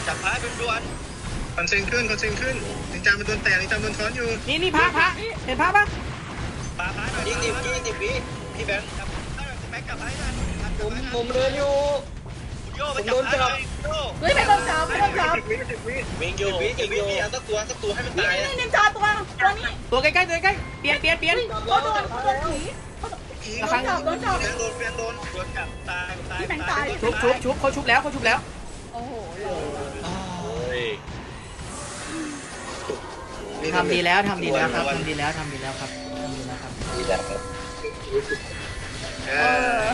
Speaker 2: จับพาด่วน
Speaker 6: คอนเซนขึ้นคอนเซนขึ้นนินจามันโดนแตกนินจาโดนช้อนอยู่
Speaker 4: นี่นี่พระพระเห็นพระปะ
Speaker 2: ๆปาพาหน่อย
Speaker 3: ยี่สิบยี่สิบวิพี่แบงค์
Speaker 2: จับพาหน่อยคุณแม็กจับพาให้หน่อย
Speaker 5: ผมผมเดินอยู่
Speaker 2: คุณโย่ไปจับพาหน่อยโย่
Speaker 1: เฮ้ยไม่โดนจับไม่โดนจับ
Speaker 6: วิสิบวิ
Speaker 3: วิ่งอยู่วิ่งอยู่วิ่งอยู่สักตัวสักตัวให้มัน
Speaker 1: นี่
Speaker 3: ตาย
Speaker 1: นี่นินจาตัวตัวนี้
Speaker 4: ตัวใกล้ๆตัวใกล้ๆเปลี่ยนเปลี่ยนเปลี่ยน
Speaker 1: เขาโดนเขาโดนผี
Speaker 6: ผี
Speaker 1: โดนจับโดนจับ
Speaker 6: แบงโดนแบงโดน
Speaker 2: โดนจับตายตาย
Speaker 1: พี่แบงค์ตาย
Speaker 4: ชุบชุบชุบเขาชุบแล้วเขาชุบแล้ว ทำดีแล้วทำดีแล้วครับทำดีแล้วทำดีแล้วครับทำดีแล้วครับ
Speaker 3: ดีแล้วครับ
Speaker 1: เออ